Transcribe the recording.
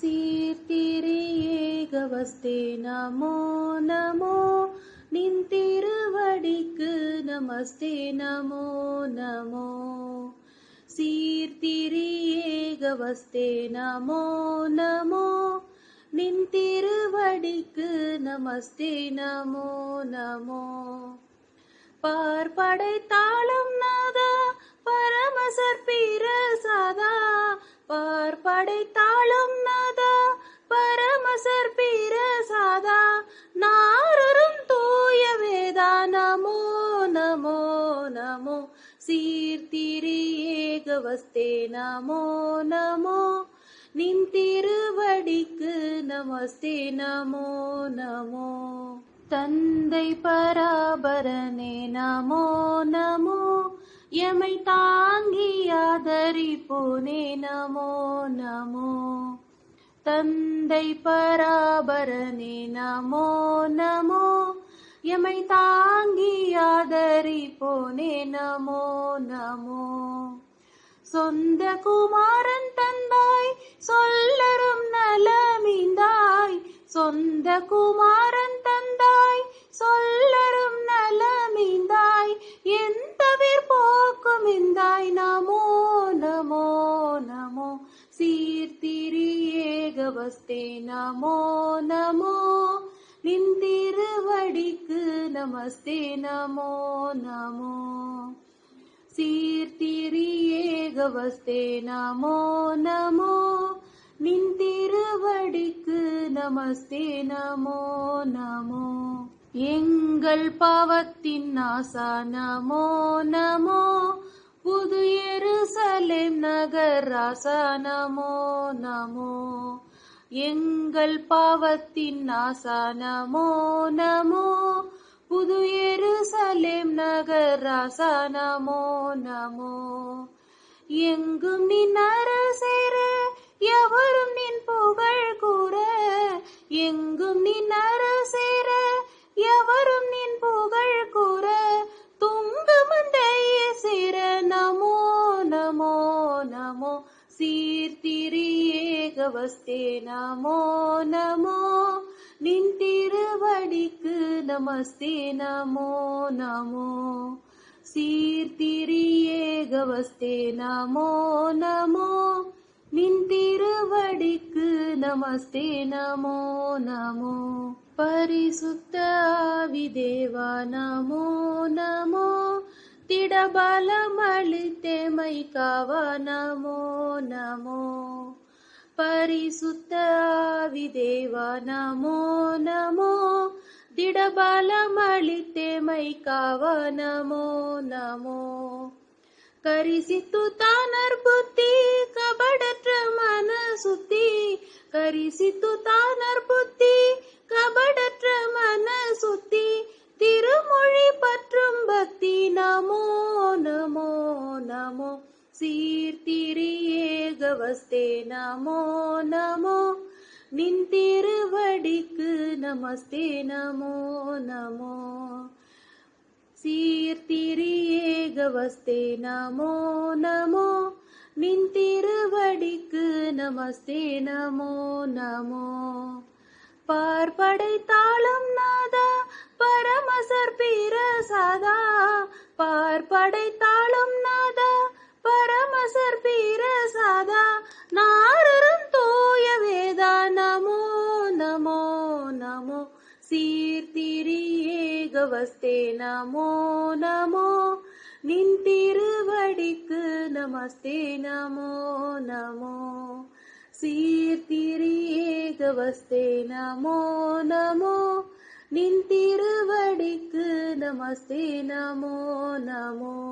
சீர்த்திரியேகவஸ்தே நமோ நமோ. நின் திருவடிக்கு நமஸ்தே நமோ நமோ. சீர்த்திரியேகவஸ்தே நமோ நமோ. நின் திருவடிக்கு நமஸ்தே நமோ நமோ. பார்படை தாளம் நாதா சீர்த்திரியேகவஸ்தே நமோ நமோ. நின் திருவடிக்கு நமஸ்தே நமோ நமோ. தந்தை பராபரனே நமோ நமோ. எமை தாங்கி ஆதரிப்போனே நமோ நமோ. தந்தை பராபரனே நமோ நமோ. எமை தாங்கி ஆதரிப்போனே நமோ நமோ. சொந்த குமாரன் தந்தாய் சொல்லரும் நலமிந்தாய். சொந்த குமாரன் தந்தாய் சொல்லரும் நலமிந்தாய். எந்த போக்கும் இந்தாய். நமோ நமோ நமோ. சீர்த்திரியேகவஸ்தே நமோ நமோ. நின் திருவடிக்கு நமஸ்தே நமோ நமோ. சீர்த்திரியேகவஸ்தே நமோ நமோ. நின் திருவடிக்கு நமஸ்தே நமோ நமோ. எங்கள் பாவத்தின் நாசா நமோ நமோ. புது எருசலேம் நகர் ராசா நமோ நமோ. எங்கள் பாவத்தின் நாசா நமோ நமோ. புது எருசலேம் நகர் ராசா நமோ நமோ. எங்கும் நின் அரசேர எவரும் நின் புகழ் கூற எங்கும் நின் அரசேர எவரும் நின் புகழ் கூற துங்கமந்தைய சேர நமோ நமோ நமோ. சீர்த்திரியேகவஸ்தே நமோ நமோ. நின் திருவடிக்கு நமஸ்தே நமோ நமோ. சீர்த்திரியேகவஸ்தே நமோ நமோ நின் திருவடிக்கு நமஸ்தே நமோ நமோ பரிசுத்த ஆவிதேவா நமோ நமோ திடபலமளித்தேமை காவா நமோ நமோ பரிசுத்த ஆவிதேவா நமோ நமோ திடபலமளித்தேமை காவா நமோ நமோ ಕರಿಸಿತ್ತು ತಾನರ್ ಬುದ್ಧಿ ಕಬಡತ್ರ ಮನ ಸುದ್ದಿ ಕರಿಸಿತ್ತು ತಾನರ್ ಬುದ್ಧಿ கபடற்ற மன சுத்தி திருமொழி பற்றும் பக்தி நமோ நமோ நமோ சீர்த்திரியேகவஸ்தே நமோ நமோ நின் திருவடிக்கு நமஸ்தே நமோ நமோ. சீர்த்திரியேகவஸ்தே நமோ நமோ. நின் திருவடிக்கு நமஸ்தே நமோ நமோ. பார்படை தாளம் நாதா பரமசர் பீர சாதா. பார்படை சீர்திரியேகவஸ்தே நமோ நமோ. நின் திருவடிக்கு நமஸ்தே நமோ நமோ. சீர்திரியேகவஸ்தே நமோ நமோ. நின் திருவடிக்கு நமஸ்தே நமோ நமோ.